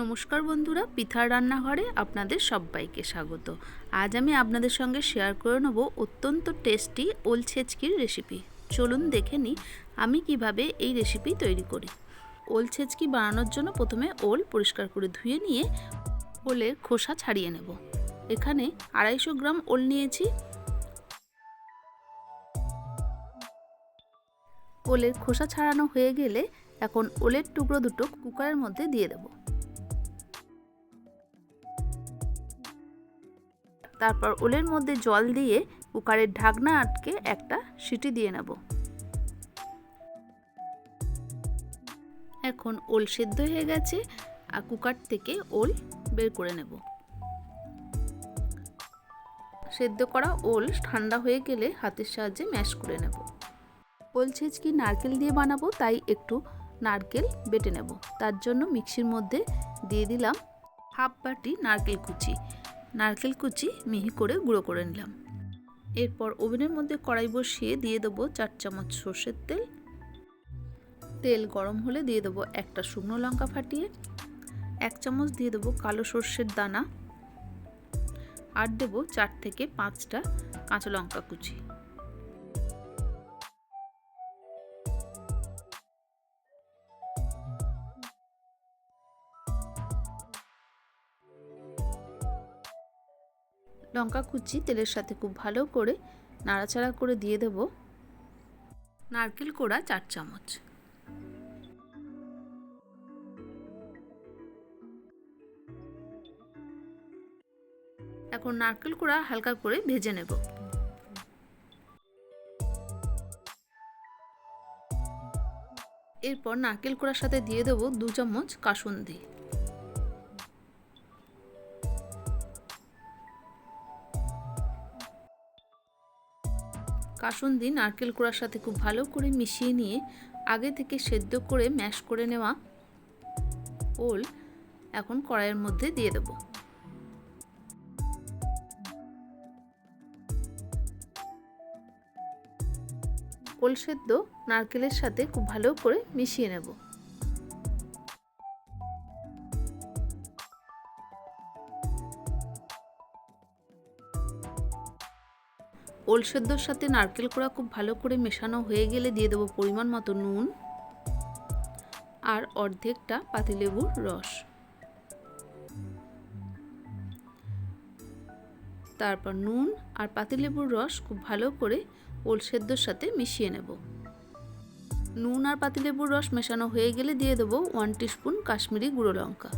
নমস্কার বন্ধুরা পিঠার রান্নাঘরে আপনাদের সবাইকে স্বাগত। আজ আমি আপনাদের সঙ্গে শেয়ার করে নেব অত্যন্ত টেস্টি ওল ছেচকির রেসিপি চলুন দেখে নিই আমি কীভাবে এই রেসিপি তৈরি করি। ওল ছেচকি বানানোর জন্য প্রথমে ওল পরিষ্কার করে ধুয়ে নিয়ে ওলের খোসা ছাড়িয়ে নেব। এখানে আড়াইশো গ্রাম ওল নিয়েছি। ওলের খোসা ছাড়ানো হয়ে গেলে এখন ওলের টুকরো দুটো কুকারের মধ্যে দিয়ে দেবো। তারপর ওলের মধ্যে জল দিয়ে কুকারের ঢাকনা আটকে একটা সিটি দিয়ে নেব। এখন ওল সেদ্ধ হয়ে গেছে আর কুকার থেকে ওল বের করে নেব। সেদ্ধ করা ওল ঠান্ডা হয়ে গেলে হাতের সাহায্যে ম্যাশ করে নেব। ওল ছেঁচকি নারকেল দিয়ে বানাবো? তাই একটু নারকেল বেটে নেব। তার জন্য মিক্সির মধ্যে দিয়ে দিলাম হাফ বাটি নারকেল কুচি। নারকেল কুচি মিহি করে গুঁড়ো করে নিলাম। এরপর ওভেনের মধ্যে কড়াই বসিয়ে দিয়ে দেবো চার চামচ সর্ষের তেল। তেল গরম হলে দিয়ে দেবো একটা শুকনো লঙ্কা ফাটিয়ে, এক চামচ দিয়ে দেবো কালো সর্ষের দানা, আর দেবো চার থেকে পাঁচটা কাঁচা লঙ্কা কুচি। লঙ্কা কুচি তেলের সাথে খুব ভালো করে নাড়াচাড়া করে দিয়ে দেব। নারকেল কোড়া চার চামচ। এখন নারকেল কোড়া হালকা করে ভেজে নেব। এরপর নারকেল কোড়ার সাথে দিয়ে দেবো দু চামচ কাসুন্দি। কাসুন্দি নারকেল কুড়ার সাথে খুব ভালো করে মিশিয়ে নিয়ে আগে থেকে সেদ্ধ করে ম্যাশ করে নেওয়া ওল এখন কড়াইয়ের মধ্যে দিয়ে দেব। ওল সেদ্ধ নারকেলের সাথে খুব ভালো করে মিশিয়ে নেব। ওল সেদ্ধর সাথে নারকেল কোড়া খুব ভালো করে মেশানো হয়ে গেলে দিয়ে দেবো পরিমাণ মতো নুন আর অর্ধেকটা পাতিলেবুর রস। তারপর নুন আর পাতিলেবুর রস খুব ভালো করে ওল সেদ্ধর সাথে মিশিয়ে নেব। নুন আর পাতিলেবুর রস মেশানো হয়ে গেলে দিয়ে দেবো ওয়ান টিস্পুন কাশ্মীরি গুঁড়ো লঙ্কা।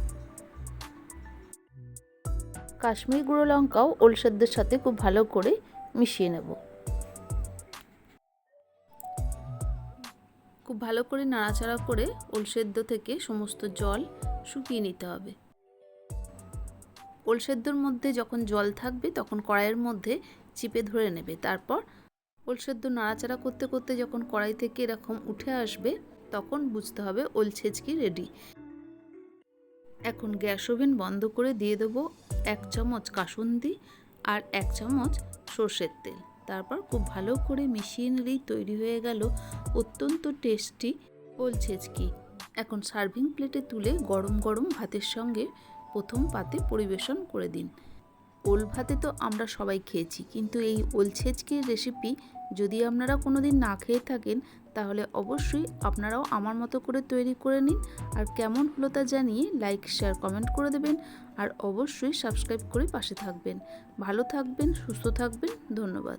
কাশ্মীরি গুঁড়ো লঙ্কাও ওল সেদ্ধের সাথে খুব ভালো করে মিশিয়ে নেব। খুব ভালো করে নাড়াচাড়া করে ওল সেদ্ধ থেকে সমস্ত জল শুকিয়ে নিতে হবে। ওল সেদ্ধর মধ্যে যখন জল থাকবে তখন কড়াইয়ের মধ্যে চিপে ধরে নেবে। তারপর ওল সেদ্ধ নাড়াচাড়া করতে করতে যখন কড়াই থেকে এরকম উঠে আসবে তখন বুঝতে হবে ওল ছেচকি রেডি এখন গ্যাস ওভেন বন্ধ করে দিয়ে দেবো এক চামচ কাসুন্দি আর এক চামচ সর্ষের তেল। তারপর খুব ভালো করে মিশিয়ে নিলেই তৈরি হয়ে গেল অত্যন্ত টেস্টি ওল ছেচকি। এখন সার্ভিং প্লেটে তুলে গরম গরম ভাতের সঙ্গে প্রথম পাতে পরিবেশন করে দিন। ওল ভাতে তো আমরা সবাই খেয়েছি, কিন্তু এই ওল ছেচকির রেসিপি যদি আপনারা কোনো দিন না খেয়ে থাকেন, তাহলে অবশ্যই আপনারাও আমার মতো করে তৈরি করে নিন। আর কেমন হলো তা জানিয়ে লাইক শেয়ার কমেন্ট করে দেবেন। আর অবশ্যই সাবস্ক্রাইব করে পাশে থাকবেন। ভালো থাকবেন, সুস্থ থাকবেন, ধন্যবাদ।